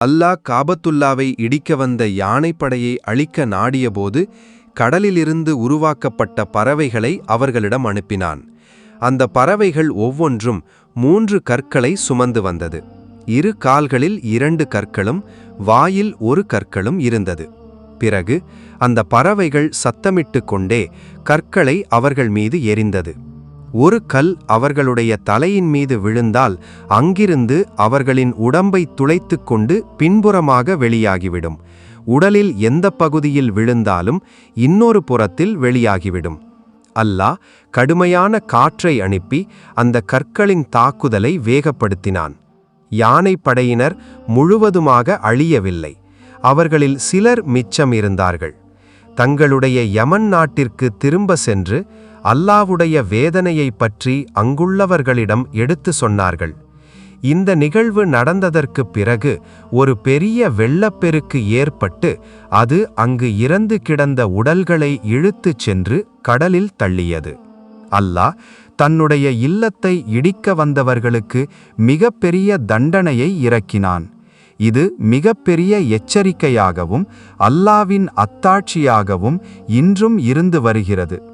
அல்லாஹ் காபத்துல்லாவை இடிக்க வந்த யானைப்படையை அழிக்க நாடியபோது கடலிலிருந்து உருவாக்கப்பட்ட பறவைகளை அவர்களிடம் அனுப்பினான். அந்த பறவைகள் ஒவ்வொன்றும் மூன்று கற்களை சுமந்து வந்தது. இரு கால்களில் இரண்டு கற்களும் வாயில் ஒரு கற்களும் இருந்தது. பிறகு அந்த பறவைகள் சத்தமிட்டு கொண்டே கற்களை அவர்கள் மீது எறிந்தது ஒரு கல் அவர்களுடைய தலையின் மீது விழுந்தால் அங்கிருந்து அவர்களின் உடம்பை துளைத்து கொண்டு பின்புறமாக வெளியாகிவிடும். உடலில் எந்த பகுதியில் விழுந்தாலும் இன்னொரு புறத்தில் வெளியாகிவிடும். அல்லாஹ் கடுமையான காற்றை அனுப்பி அந்த கற்களின் தாக்குதலை வேகப்படுத்தினான். யானை படையினர் முழுவதுமாக அழியவில்லை. அவர்களில் சிலர் மிச்சம் இருந்தார்கள் தங்களுடைய யமன் நாட்டிற்கு திரும்ப சென்று அல்லாவுடைய வேதனையைப் பற்றி அங்குள்ளவர்களிடம் எடுத்து சொன்னார்கள். இந்த நிகழ்வு நடந்ததற்குப் பிறகு ஒரு பெரிய வெள்ளப்பெருக்கு ஏற்பட்டு அது அங்கு இறந்து கிடந்த உடல்களை இழுத்துச் சென்று கடலில் தள்ளியது. அல்லாஹ் தன்னுடைய இல்லத்தை இடிக்க வந்தவர்களுக்கு மிகப்பெரிய தண்டனையை இறக்கினான். இது மிகப்பெரிய எச்சரிக்கையாகவும் அல்லாவின் அத்தாட்சியாகவும் இன்றும் இருந்து வருகிறது.